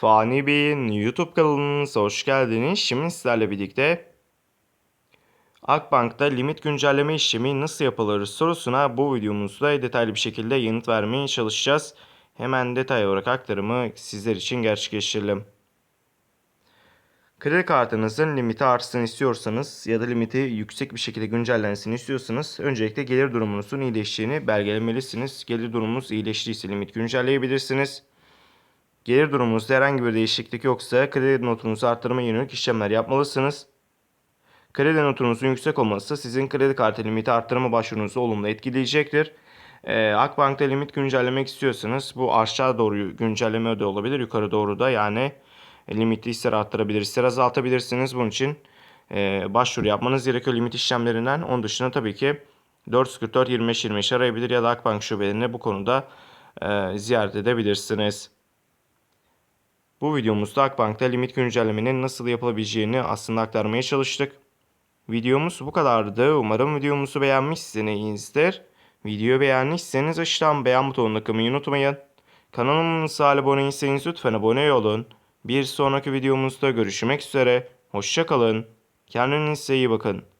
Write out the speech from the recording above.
Fani Bey'in YouTube kanalınıza hoş geldiniz. Şimdi sizlerle birlikte Akbank'ta limit güncelleme işlemi nasıl yapılır sorusuna bu videomuzda detaylı bir şekilde yanıt vermeye çalışacağız. Hemen detay olarak aktarımı sizler için gerçekleştirelim. Kredi kartınızın limiti artsın istiyorsanız ya da limiti yüksek bir şekilde güncellensin istiyorsanız öncelikle gelir durumunuzun iyileştiğini belgelemelisiniz. Gelir durumunuz iyileştiyse limit güncelleyebilirsiniz. Gelir durumunuzda herhangi bir değişiklik yoksa kredi notunuzu arttırma yönelik işlemler yapmalısınız. Kredi notunuzun yüksek olması sizin kredi kartı limiti arttırma başvurunuzu olumlu etkileyecektir. Ee, Akbank'ta limit güncellemek istiyorsanız bu aşağı doğru güncelleme de olabilir. Yukarı doğru da yani limiti ister arttırabilir ister azaltabilirsiniz. Bunun için e, başvuru yapmanız gerekiyor limit işlemlerinden. Onun dışında tabii ki 444 25 25 arayabilir ya da Akbank şubelerini bu konuda e, ziyaret edebilirsiniz. Bu videomuzda Akbank'ta limit güncellemenin nasıl yapılabileceğini aslında aktarmaya çalıştık. Videomuz bu kadardı. Umarım videomuzu beğenmişsinizdir. Videoyu beğenmişseniz aşağıdan beğen butonuna kılmayı unutmayın. Kanalımıza abone değilseniz lütfen abone olun. Bir sonraki videomuzda görüşmek üzere. Hoşçakalın. Kendinize iyi bakın.